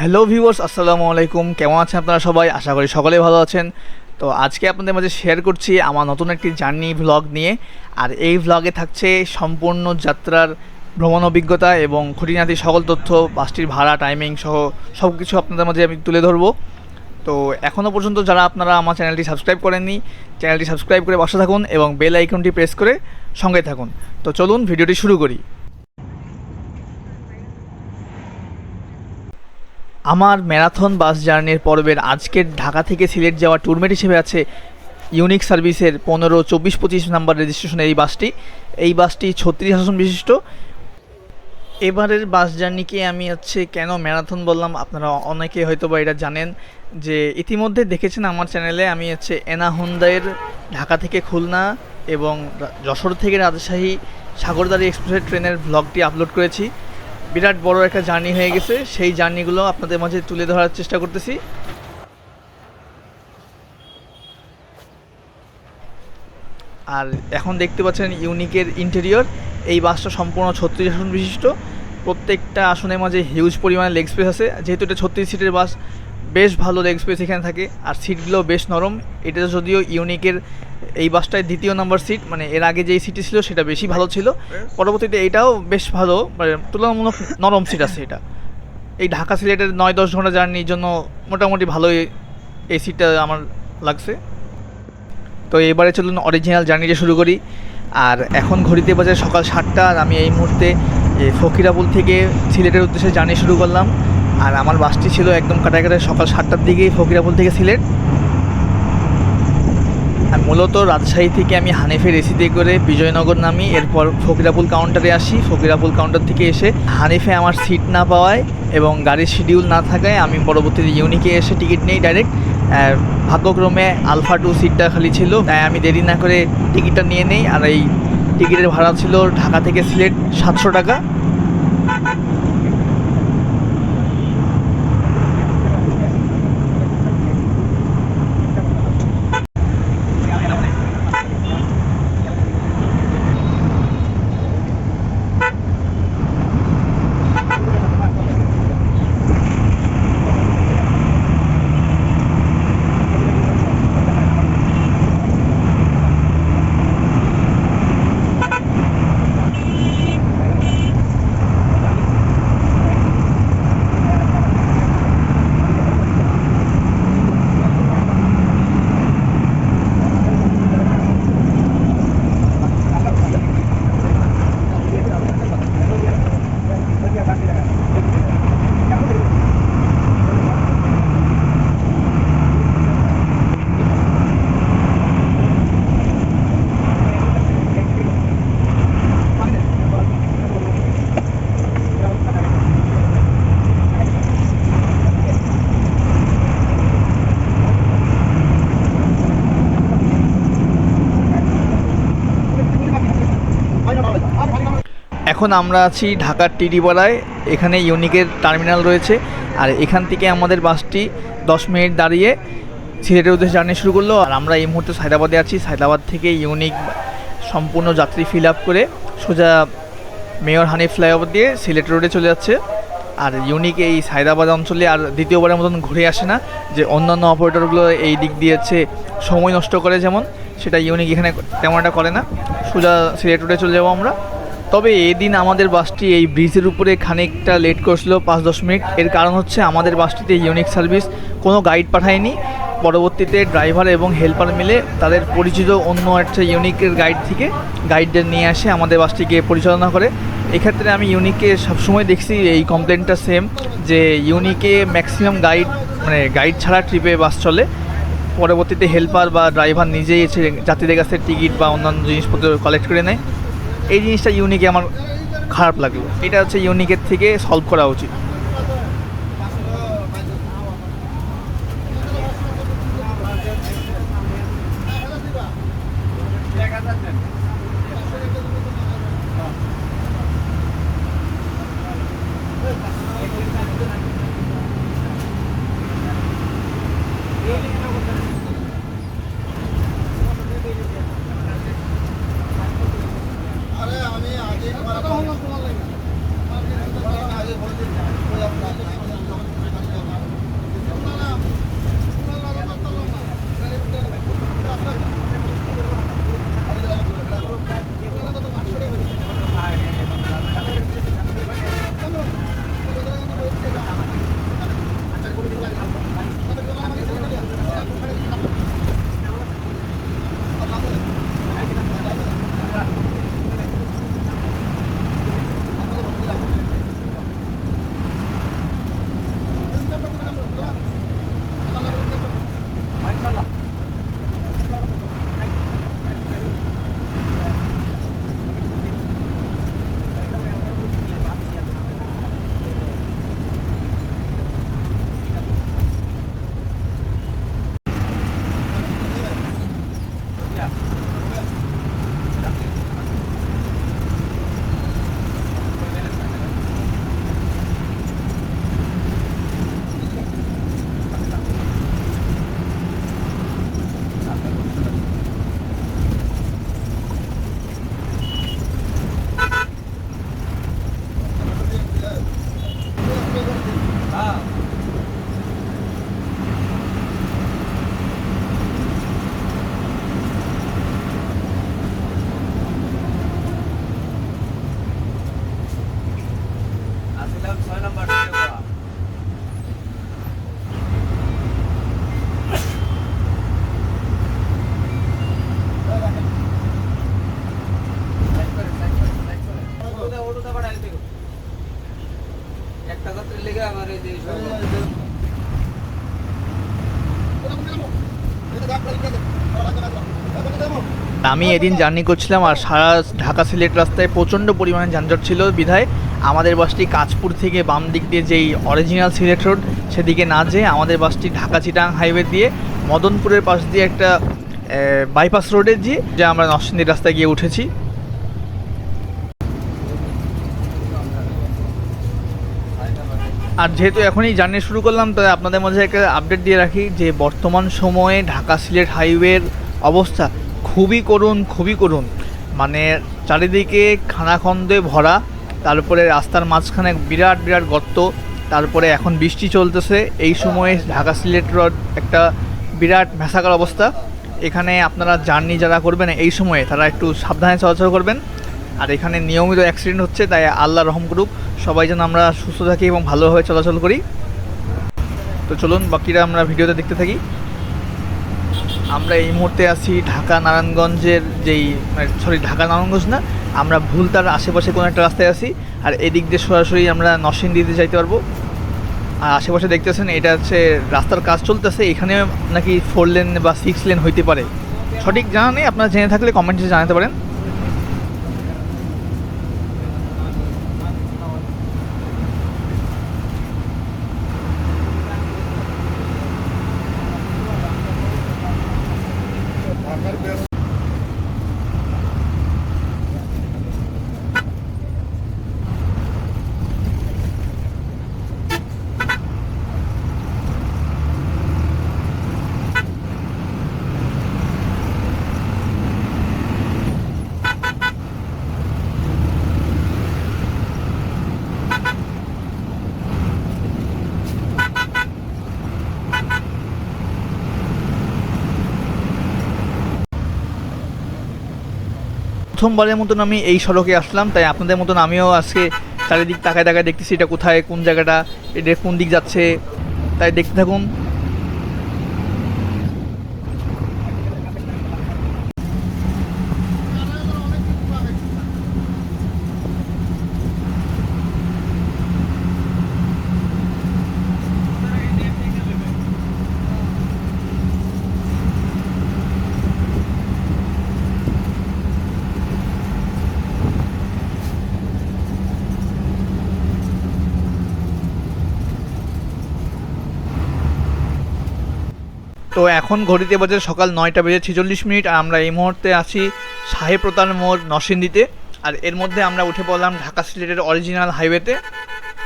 Hello viewers, আসসালামু আলাইকুম। কেমন আছেন আপনারা সবাই? আশা করি সকলেই ভালো আছেন। তো আজকে আপনাদের মাঝে শেয়ার করছি আমার নতুন একটি জার্নি ভ্লগ নিয়ে। আর এই ভ্লগে থাকছে সম্পূর্ণ যাত্রার ভ্রমণ অভিজ্ঞতা এবং খুঁটিনাটি সকল তথ্য, বাসটির ভাড়া টাইমিং সহ সব কিছু আপনাদের মাঝে আমি তুলে ধরবো। তো এখনও পর্যন্ত যারা আপনারা আমার চ্যানেলটি সাবস্ক্রাইব করেননি, চ্যানেলটি সাবস্ক্রাইব করে বসে থাকুন এবং বেল আইকনটি প্রেস করে সঙ্গে থাকুন। তো চলুন ভিডিওটি শুরু করি। আমার ম্যারাথন বাস জার্নির পর্বের আজকের ঢাকা থেকে সিলেট যাওয়া ট্যুরমেট হিসেবে আছে ইউনিক সার্ভিসের পনেরো, চব্বিশ, পঁচিশ নাম্বার রেজিস্ট্রেশনের এই বাসটি। এই বাসটি ছত্রিশ আসন বিশিষ্ট। এবারের বাস জার্নিকে আমি হচ্ছে কেন ম্যারাথন বললাম আপনারা অনেকে হয়তো বা এটা জানেন যে ইতিমধ্যে দেখেছেন আমার চ্যানেলে আমি হচ্ছে এনা হুন্দাইয়ের ঢাকা থেকে খুলনা এবং যশোর থেকে রাজশাহী সাগরদারি এক্সপ্রেসের ট্রেনের ব্লগটি আপলোড করেছি। বিরাট বড় একটা জার্নি হয়ে গেছে। সেই জার্নিগুলো আপনাদের মাঝে তুলে ধরার চেষ্টা করতেছি। আর এখন দেখতে পাচ্ছেন ইউনিকের ইন্টেরিয়র। এই বাসটা সম্পূর্ণ ছত্রিশ আসন বিশিষ্ট। প্রত্যেকটা আসনের মাঝে হিউজ পরিমাণে লেগ স্পেস আছে। যেহেতু এটা ছত্রিশ সিটের বাস, বেশ ভালো লেগ স্পেস এখানে থাকে। আর সিটগুলো বেশ নরম। এটা যদিও ইউনিকের এই বাসটায় দ্বিতীয় নম্বর সিট মানে এর আগে যেই সিটটি ছিল সেটা বেশি ভালো ছিল। পরবর্তীতে এটাও বেশ ভালো মানে তুলনামূলক নরম সিট আছে এটা। এই ঢাকা সিলেটের নয় দশ ঘণ্টা জার্নির জন্য মোটামুটি ভালোই এই সিটটা আমার লাগছে। তো এবারে চলুন অরিজিনাল জার্নিটা শুরু করি। আর এখন ঘড়িতে বাজে সকাল সাতটা আর আমি এই মুহূর্তে এ, ফকিরাপুল থেকে সিলেটের উদ্দেশ্যে জার্নি শুরু করলাম। আর আমার বাসটি ছিল একদম কাটায় কাটায় সকাল সাতটার দিকেই ফকিরাপুল থেকে সিলেট। মূলত রাজশাহী থেকে আমি হানিফের এসিতে করে বিজয়নগর নামি, এরপর ফকিরাপুল কাউন্টারে আসি। ফকিরাপুল কাউন্টার থেকে এসে হানিফে আমার সিট না পাওয়ায় এবং গাড়ির শিডিউল না থাকায় আমি পরবর্তীতে ইউনিকে এসে টিকিট নেই ডাইরেক্ট ভাগ্যক্রমে আলফা টু সিটটা খালি ছিল, তাই আমি দেরি না করে টিকিটটা নিয়ে নেই। আর এই টিকিটের ভাড়া ছিল ঢাকা থেকে সিলেট সাতশো টাকা। এখন আমরা আছি ঢাকার টিডিপাড়ায়। এখানে ইউনিকের টার্মিনাল রয়েছে। আর এখান থেকে আমাদের বাসটি দশ মিনিট দাঁড়িয়ে সিলেটের উদ্দেশ্যে জার্নি শুরু করল। আর আমরা এই মুহূর্তে সায়দাবাদে আছি। সায়দাবাদ থেকে ইউনিক সম্পূর্ণ যাত্রী ফিল আপ করে সোজা মেয়র হানিফ ফ্লাইওভার দিয়ে সিলেট রোডে চলে যাচ্ছে। আর ইউনিক এই সায়দাবাদ অঞ্চলে আর দ্বিতীয়বারের মতন ঘুরে আসে না যে অন্যান্য অপারেটরগুলো এই দিক দিয়ে হচ্ছে সময় নষ্ট করে যেমন, সেটা ইউনিক এখানে তেমন একটা করে না। সোজা সিলেট রোডে চলে যাব আমরা। তবে এদিন আমাদের বাসটি এই ব্রিজের উপরে খানিকটা লেট করছিল, পাঁচ দশ মিনিট। এর কারণ হচ্ছে আমাদের বাসটিতে ইউনিক সার্ভিস কোনো গাইড পাঠায়নি। পরবর্তীতে ড্রাইভার এবং হেল্পার মিলে তাদের পরিচিত অন্য একটা ইউনিকের গাইড থেকে গাইডদের নিয়ে আসে আমাদের বাসটিকে পরিচালনা করে। এক্ষেত্রে আমি ইউনিককে সবসময় দেখছি এই কমপ্লেনটা সেম যে ইউনিকে ম্যাক্সিমাম গাইড মানে গাইড ছাড়া ট্রিপে বাস চলে। পরবর্তীতে হেল্পার বা ড্রাইভার নিজেই এসে যাত্রীদের কাছে টিকিট বা অন্যান্য জিনিসপত্র কালেক্ট করে নেয়। এই জিনিসটা ইউনিকে আমার খারাপ লাগল। এটা হচ্ছে ইউনিকের থেকে সলভ করা উচিত। আমি এদিন জার্নি করছিলাম আর সারা ঢাকা সিলেট রাস্তায় প্রচণ্ড পরিমাণে যানজট ছিল বিধায় আমাদের বাসটি কাঁচপুর থেকে বাম দিক দিয়ে যেই অরিজিনাল সিলেট রোড সেদিকে না যেয়ে আমাদের বাসটি ঢাকা চিটাং হাইওয়ে দিয়ে মদনপুরের পাশ দিয়ে একটা বাইপাস রোডে যে যা আমরা নরসিংদীর রাস্তায় গিয়ে উঠেছি। আর যেহেতু এখনই জার্নি শুরু করলাম, তাই আপনাদের মাঝে একটা আপডেট দিয়ে রাখি যে বর্তমান সময়ে ঢাকা সিলেট হাইওয়ের অবস্থা খুবই করুণ খুবই করুণ মানে চারিদিকে খানাখন্দে ভরা, তারপরে রাস্তার মাঝখানে বিরাট বিরাট গর্ত, তারপরে এখন বৃষ্টি চলতেছে। এই সময়ে ঢাকা সিলেট রোড একটা বিরাট ভেসাকার অবস্থা। এখানে আপনারা জার্নি যারা করবেন এই সময়ে, তারা একটু সাবধানে চলাচল করবেন। আর এখানে নিয়মিত অ্যাক্সিডেন্ট হচ্ছে, তাই আল্লাহ রহম করুক। সবাই যেন আমরা সুস্থ থাকি এবং ভালোভাবে চলাচল করি। তো চলুন, বাকিরা আমরা ভিডিওতে দেখতে থাকি। আমরা এই মুহূর্তে আছি ঢাকা নারায়ণগঞ্জের যেই সরি ঢাকা নারায়ণগঞ্জ না, আমরা ভুল তার আশেপাশে কোনো একটা রাস্তায় আছি, আর এদিক দিয়ে সরাসরি আমরা নরসিংদীতে যাইতে পারব। আর আশেপাশে দেখতেছেন, এটা হচ্ছে রাস্তার কাজ চলতেছে, এখানে নাকি ফোর লেন বা সিক্স লেন হইতে পারে। সঠিক জানা নেই, আপনারা জেনে থাকলে কমেন্টে জানাতে পারেন। প্রথমবারের মতন আমি এই সড়কে আসলাম, তাই আপনাদের মতন আমিও আজকে চারিদিক তাকায় তাকায় দেখতেছি এটা কোথায়, কোন জায়গাটা, এটা কোন দিক যাচ্ছে। তাই দেখতে থাকুন। তো এখন ঘড়িতে বাজে সকাল নয়টা বেজে ছেচল্লিশ মিনিট, আর আমরা এই মুহূর্তে আছি সাহেব প্রতার মোড় নরসিংদীতে। আর এর মধ্যে আমরা উঠে পড়লাম ঢাকা সিলেটের অরিজিনাল হাইওয়েতে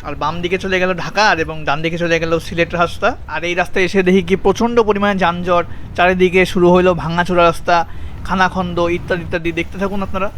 আর বাম দিকে চলে গেল ঢাকা, আর এবং ডান দিকে চলে গেল সিলেট রাস্তা। আর এই রাস্তায় এসে দেখি কি প্রচণ্ড পরিমাণে যানজট, চারিদিকে শুরু হলো ভাঙাচোরা রাস্তা, খানাখন্দ ইত্যাদি ইত্যাদি। দেখতে থাকুন আপনারা।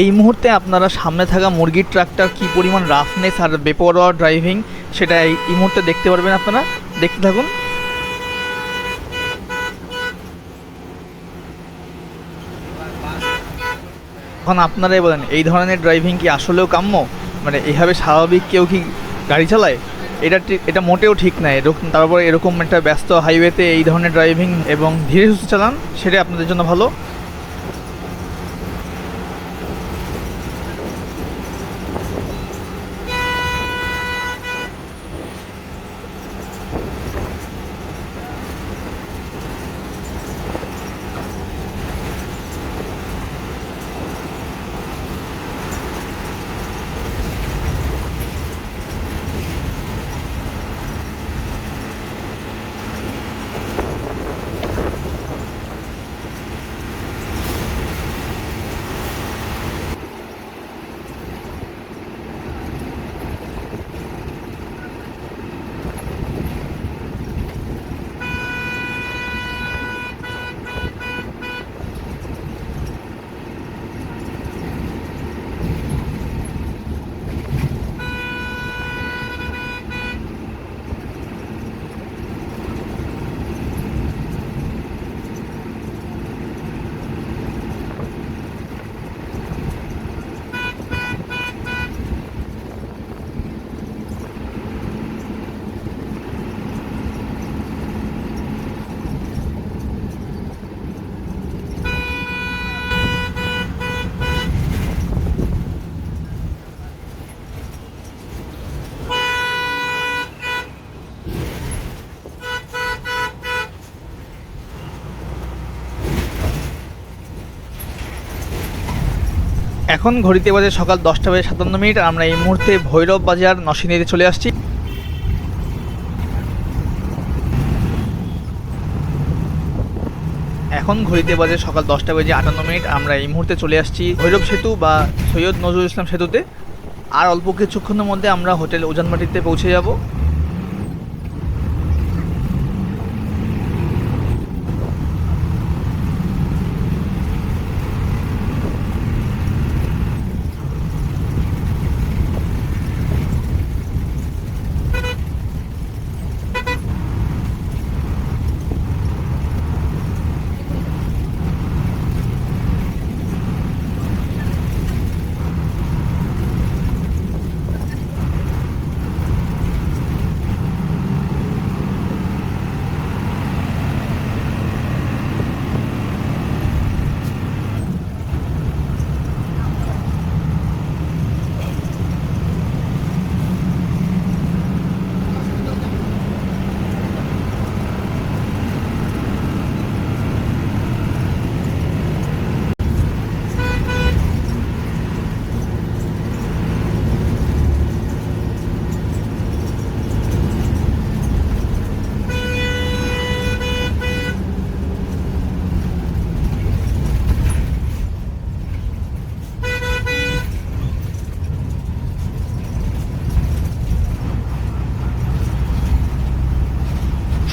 এই মুহূর্তে আপনারা সামনে থাকা মুরগির ট্রাকটার কী পরিমাণ রাফনেস আর বেপরোয়া ড্রাইভিং সেটা এই মুহূর্তে দেখতে পারবেন আপনারা। দেখতে থাকুন। এখন আপনারাই বলেন, এই ধরনের ড্রাইভিং কি আসলেও কাম্য? মানে এইভাবে স্বাভাবিক কেউ কি গাড়ি চালায়? এটা এটা মোটেও ঠিক নয় এরকম তারপরে এরকম একটা ব্যস্ত হাইওয়েতে এই ধরনের ড্রাইভিং এবং ধীরে সুস্থ চালান, সেটাই আপনাদের জন্য ভালো। এখন ঘড়িতে বাজে সকাল দশটা বাজে সাতান্ন মিনিট আমরা এই মুহূর্তে ভৈরব বাজার নসিনীতে চলে আসছি। এখন ঘড়িতে বাজে সকাল দশটা বাজে আটান্ন মিনিট, আমরা এই মুহূর্তে চলে আসছি ভৈরব সেতু বা সৈয়দ নজরুল ইসলাম সেতুতে। আর অল্প কিছুক্ষণের মধ্যে আমরা হোটেল উজানমাটিতে পৌঁছে যাব।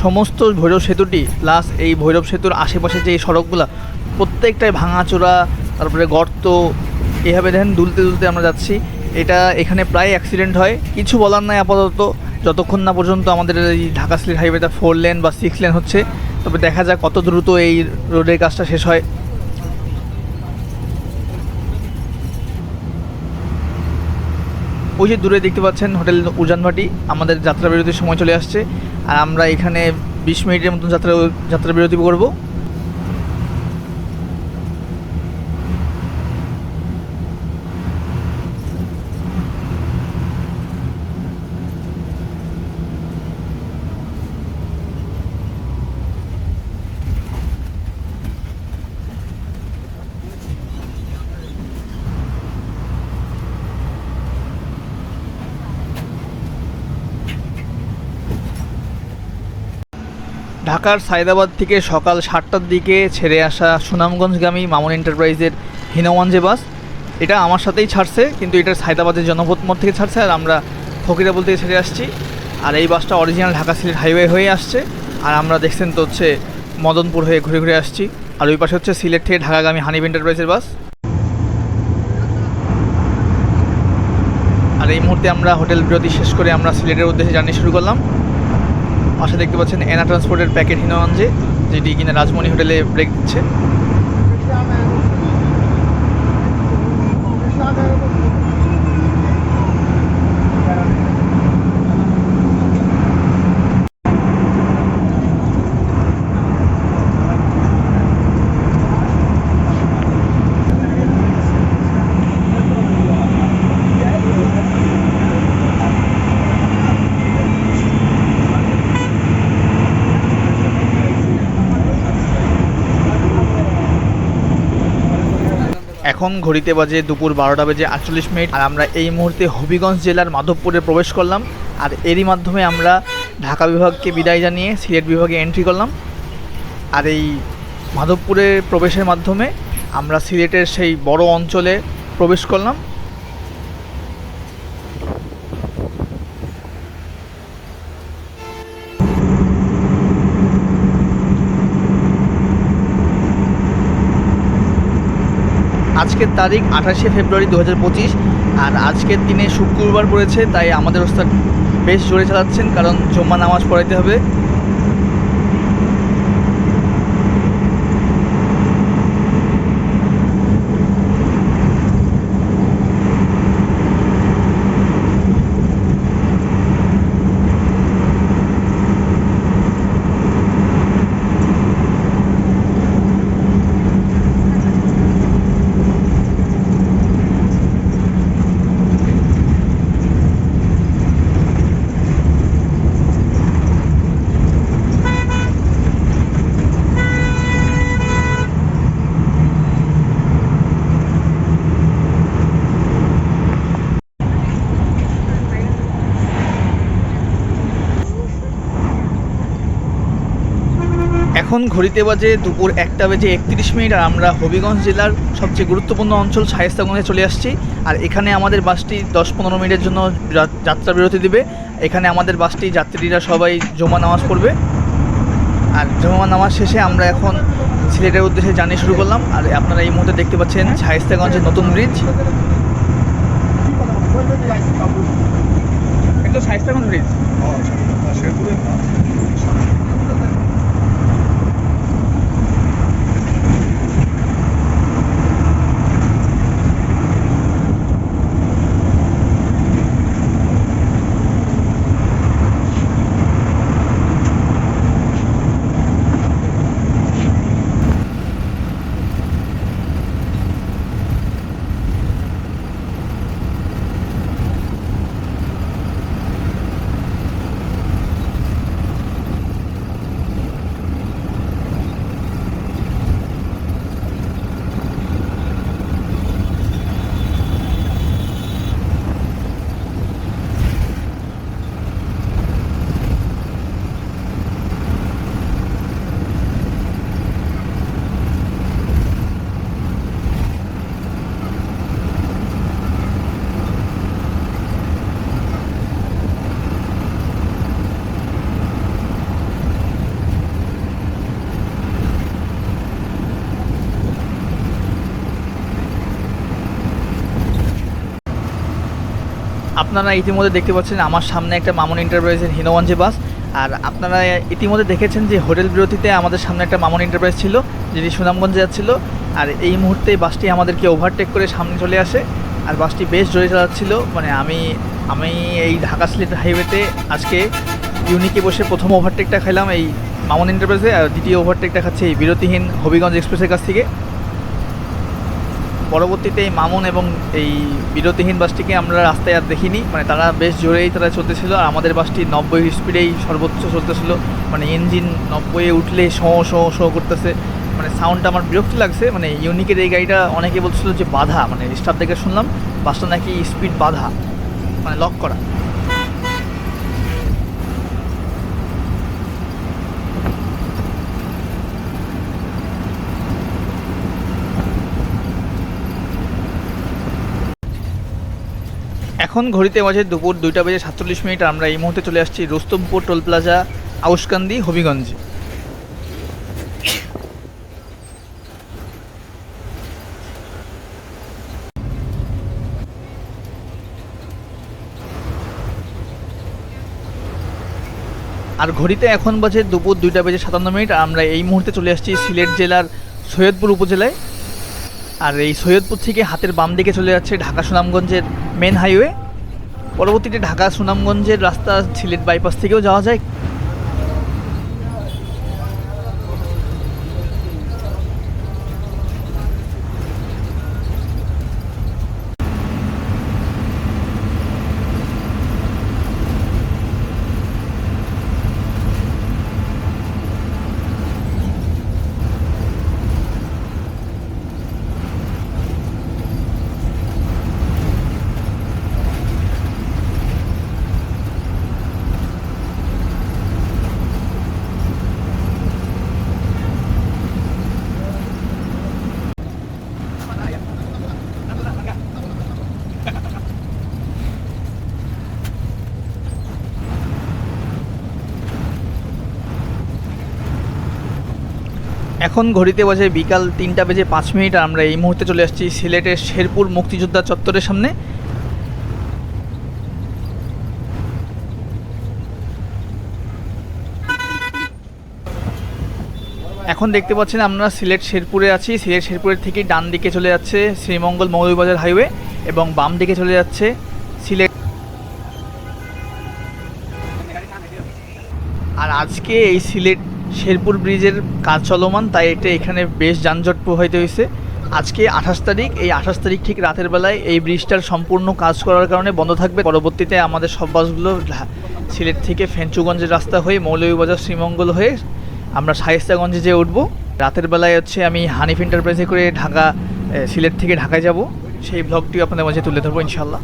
সমস্ত ভৈরব সেতুটি প্লাস এই ভৈরব সেতুর আশেপাশে যে সড়কগুলো, প্রত্যেকটাই ভাঙাচোরা, তারপরে গর্ত, এভাবে দেখেন দুলতে দুলতে আমরা যাচ্ছি। এটা এখানে প্রায় অ্যাক্সিডেন্ট হয়। কিছু বলার নাই আপাতত। যতক্ষণ না পর্যন্ত আমাদের এই ঢাকা সিলেট হাইওয়েটা ফোর লেন বা সিক্স লেন হচ্ছে, তবে দেখা যাক কত দ্রুত এই রোডের কাজটা শেষ হয়। ওই যে দূরে দেখতে পাচ্ছেন হোটেল উজানভাটি। আমাদের যাত্রা বিরতির সময় চলে আসছে। আর আমরা এখানে বিশ মিনিটের মতন যাত্রা যাত্রা বিরতি করব। ঢাকার সায়দাবাদ থেকে সকাল সাতটার দিকে ছেড়ে আসা সুনামগঞ্জগামী মামুন এন্টারপ্রাইজের হিনওয়ান যে বাস। এটা আমার সাথেই ছাড়ছে, কিন্তু এটা সায়দাবাদের জনপথ মোড় থেকে ছাড়ছে, আর আমরা ফকিরাবুল থেকে ছেড়ে আসছি। আর এই বাসটা অরিজিনাল ঢাকা সিলেট হাইওয়ে হয়ে আসছে, আর আমরা দেখছেন তো হচ্ছে মদনপুর হয়ে ঘুরে ঘুরে আসছি। আর ওই পাশে হচ্ছে সিলেট থেকে ঢাকাগামী হানিফ এন্টারপ্রাইজের বাস। আর এই মুহূর্তে আমরা হোটেল বিরতি শেষ করে আমরা সিলেটের উদ্দেশ্যে জার্নি শুরু করলাম। পাশে দেখতে পাচ্ছেন এনা ট্রান্সপোর্টের প্যাকেট হিনগঞ্জে যেটি কিনা রাজমণি হোটেলে ব্রেক দিচ্ছে। এখন ঘড়িতে বাজে দুপুর বারোটা বেজে আটচল্লিশ মিনিট, আর আমরা এই মুহূর্তে হবিগঞ্জ জেলার মাধবপুরে প্রবেশ করলাম, আর এরই মাধ্যমে আমরা ঢাকা বিভাগকে বিদায় জানিয়ে সিলেট বিভাগে এন্ট্রি করলাম। আর এই মাধবপুরে প্রবেশের মাধ্যমে আমরা সিলেটের সেই বড় অঞ্চলে প্রবেশ করলাম। আজকের তারিখ আঠাশে ফেব্রুয়ারি দু হাজার পঁচিশ, আর আজকের দিনে শুক্রবার পড়েছে, তাই আমাদের ওস্তাদ বেশ জোরে চালাচ্ছেন, কারণ জম্মা নামাজ পড়াইতে হবে। এখন ঘড়িতে বাজে দুপুর একটা বেজে একত্রিশ মিনিট আর আমরা হবিগঞ্জ জেলার সবচেয়ে গুরুত্বপূর্ণ অঞ্চল শায়েস্তাগঞ্জে চলে আসছি। আর এখানে আমাদের বাসটি দশ পনেরো মিনিটের জন্য যাত্রা বিরতি দিবে। এখানে আমাদের বাসটি যাত্রীরা সবাই জমা নামাজ পড়বে। আর জমা নামাজ শেষে আমরা এখন সিলেটের উদ্দেশ্যে জার্নি শুরু করলাম। আর আপনারা এই মুহূর্তে দেখতে পাচ্ছেন শায়েস্তাগঞ্জের নতুন ব্রিজ। এটা শায়েস্তাগঞ্জ ব্রিজ। আপনারা ইতিমধ্যে দেখতে পাচ্ছেন আমার সামনে একটা মামুন এন্টারপ্রাইজের হিনগঞ্জে বাস। আর আপনারা ইতিমধ্যে দেখেছেন যে হোটেল বিরতিতে আমাদের সামনে একটা মামুন এন্টারপ্রাইজ ছিল যেটি সুনামগঞ্জে যাচ্ছিল। আর এই মুহূর্তে বাসটি আমাদেরকে ওভারটেক করে সামনে চলে আসে। আর বাসটি বেশ জোরে চালাচ্ছিল। মানে আমি আমি এই ঢাকা সিলেট হাইওয়েতে আজকে ইউনিকে বসে প্রথম ওভারটেকটা খেলাম এই মামুন এন্টারপ্রাইজে আর দ্বিতীয় ওভারটেকটা খাচ্ছে এই বিরতিহীন হবিগঞ্জ এক্সপ্রেসের কাছ থেকে। পরবর্তীতে এই মামুন এবং এই বিরতিহীন বাসটিকে আমরা রাস্তায় আর দেখিনি। মানে তারা বেশ জোরেই তারা চলতেছিল আর আমাদের বাসটি নব্বই স্পিডেই সর্বোচ্চ চলতেছিল। মানে ইঞ্জিন নব্বইয়ে উঠলে শো শো শো করতেছে। মানে সাউন্ডটা আমার বিরক্তি লাগছে। মানে ইউনিকের এই গাড়িটা অনেকে বলছিল যে বাধা। মানে স্টাফ দেখে শুনলাম, বাসটা নাকি স্পিড বাধা। মানে লক করা। এখন ঘড়িতে মাঝে দুপুর দুইটা বেজে সাতচল্লিশ মিনিট আমরা এই মুহূর্তে চলে আসছি রুস্তমপুর টোল প্লাজা আউসকান্দি হবিগঞ্জ। আর ঘড়িতে এখন বাজে দুপুর দুইটা বেজে সাতান্ন মিনিট আমরা এই মুহূর্তে চলে আসছি সিলেট জেলার সৈয়দপুর উপজেলায়। আর এই সৈয়দপুর থেকে হাতের বাম দিকে চলে যাচ্ছে ঢাকা সুনামগঞ্জের মেন হাইওয়ে। পরবর্তীতে ঢাকা সুনামগঞ্জের রাস্তা সিলেট বাইপাস থেকেও যাওয়া যায়। এখন ঘড়িতে বাজে বিকাল তিনটা বেজে পাঁচ মিনিট আমরা এই মুহূর্তে চলে আসছি সিলেটের শেরপুর মুক্তিযোদ্ধা চত্বরের সামনে। এখন দেখতে পাচ্ছেন আমরা সিলেট শেরপুরে আছি। সিলেট শেরপুরের থেকে ডান দিকে চলে যাচ্ছে শ্রীমঙ্গল মৌলভীবাজার হাইওয়ে এবং বাম দিকে চলে যাচ্ছে সিলেট। আর আজকে এই সিলেট শেরপুর ব্রিজের কাজ চলমান, তাই এটা এখানে বেশ যানজট প্রবাহিত হয়েছে আজকে আঠাশ তারিখ, এই আঠাশ তারিখ ঠিক রাতের বেলায় এই ব্রিজটার সম্পূর্ণ কাজ করার কারণে বন্ধ থাকবে। পরবর্তীতে আমাদের সব বাসগুলো সিলেট থেকে ফেঞ্চুগঞ্জের রাস্তা হয়ে মৌলভীবাজার শ্রীমঙ্গল হয়ে আমরা শায়েস্তাগঞ্জে যেয়ে উঠবো। রাতের বেলায় হচ্ছে আমি হানিফ এন্টারপ্রাইজে করে ঢাকা সিলেট থেকে ঢাকায় যাব। সেই ব্লগটিও আপনাদের মাঝে তুলে ধরবো ইনশাল্লাহ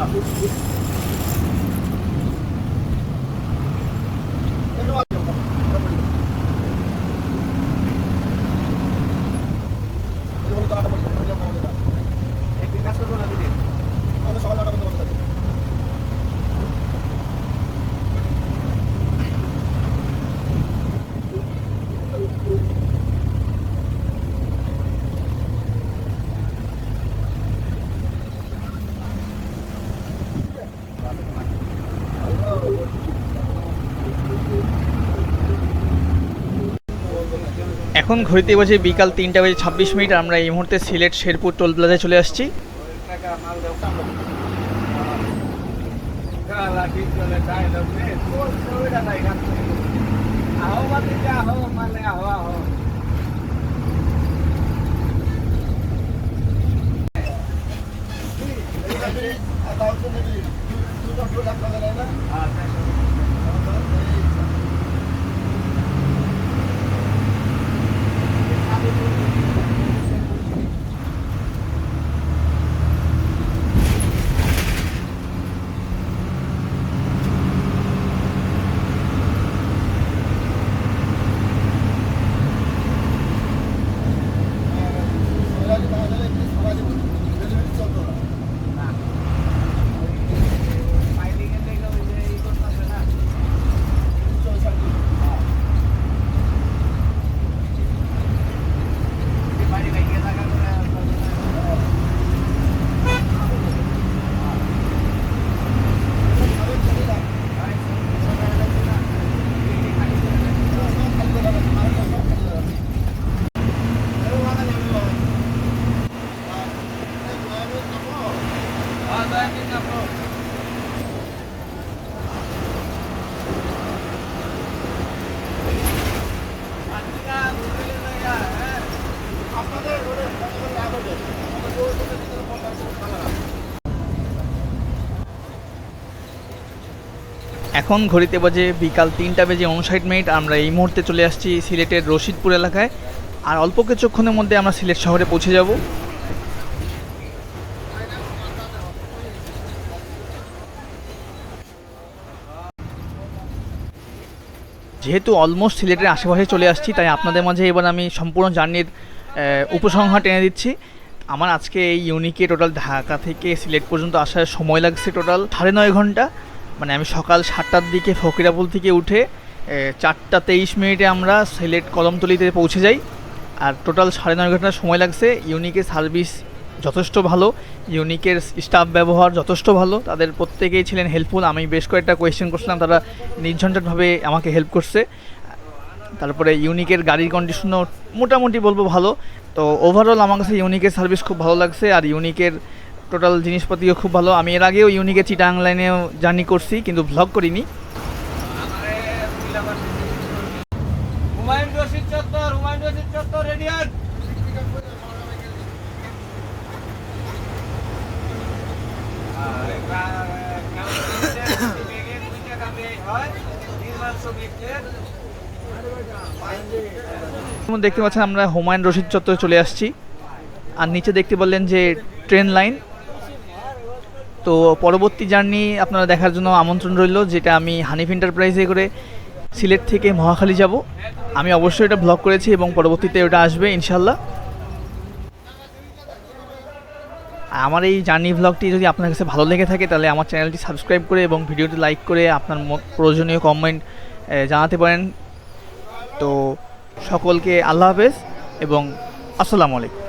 やった。এখন ঘড়িতে বাজে বিকাল তিনটা বাজে ছাব্বিশ মিনিট, আমরা এই মুহূর্তে সিলেট শেরপুর টোল প্লাজায় চলে আসছি। এখন ঘড়িতে বাজে বিকাল তিনটা বেজে উনষাট মিনিট। আমরা এই মুহূর্তে চলে আসছি সিলেটের রশিদপুর এলাকায়। আর অল্প কিছুক্ষণের মধ্যে আমরা সিলেট শহরে পৌঁছে যাব। যেহেতু অলমোস্ট সিলেটের আশেপাশে চলে আসছি, তাই আপনাদের মাঝে এবার আমি সম্পূর্ণ জার্নির উপসংহার টেনে দিচ্ছি। আমার আজকে এই ইউনিকে টোটাল ঢাকা থেকে সিলেট পর্যন্ত আসার সময় লাগছে টোটাল সাড়ে নয় ঘণ্টা। মানে আমি সকাল সাতটার দিকে ফকিরাপুল থেকে উঠে চারটা তেইশ মিনিটে আমরা সিলেট কদমতলিতে পৌঁছে যাই। আর টোটাল সাড়ে নয় ঘণ্টা সময় লাগছে। ইউনিকের সার্ভিস যথেষ্ট ভালো, ইউনিকের স্টাফ ব্যবহার যথেষ্ট ভালো, তাদের প্রত্যেকেই ছিলেন হেল্পফুল। আমি বেশ কয়েকটা কোয়েশ্চেন করছিলাম, তারা নির্ঝঞ্ঝাটভাবে আমাকে হেল্প করছে। তারপরে ইউনিকের গাড়ির কন্ডিশনও মোটামুটি বলব ভালো। তো ওভারঅল আমার কাছে ইউনিকের সার্ভিস খুব ভালো লাগছে। আর ইউনিকের টোটাল জিনিসপাতিও খুব ভালো। আমি এর আগেও ইউনিকের চিটাং লাইনেও জার্নি করছি কিন্তু ভ্লগ করিনি। দেখতে পাচ্ছেন আমরা হুমায়ুন রশিদ চত্বরে চলে আসছি। আর নিচে দেখতে বললেন যে ট্রেন লাইন তো পরবর্তী জার্নি আপনারা দেখার জন্য আমন্ত্রণ রইল, যেটা আমি হানিফ এন্টারপ্রাইজে করে সিলেট থেকে মহাখালী যাব। আমি অবশ্যই এটা ব্লগ করেছি এবং পরবর্তীতে ওটা আসবে ইনশাল্লাহ আমার এই জার্নি ভ্লগটি যদি আপনার কাছে ভালো লেগে থাকে, তাহলে আমার চ্যানেলটি সাবস্ক্রাইব করে এবং ভিডিওটি লাইক করে আপনার প্রয়োজনীয় কমেন্ট জানাতে পারেন। তো সকলকে আল্লাহ হাফেজ এবং আসসালামু আলাইকুম।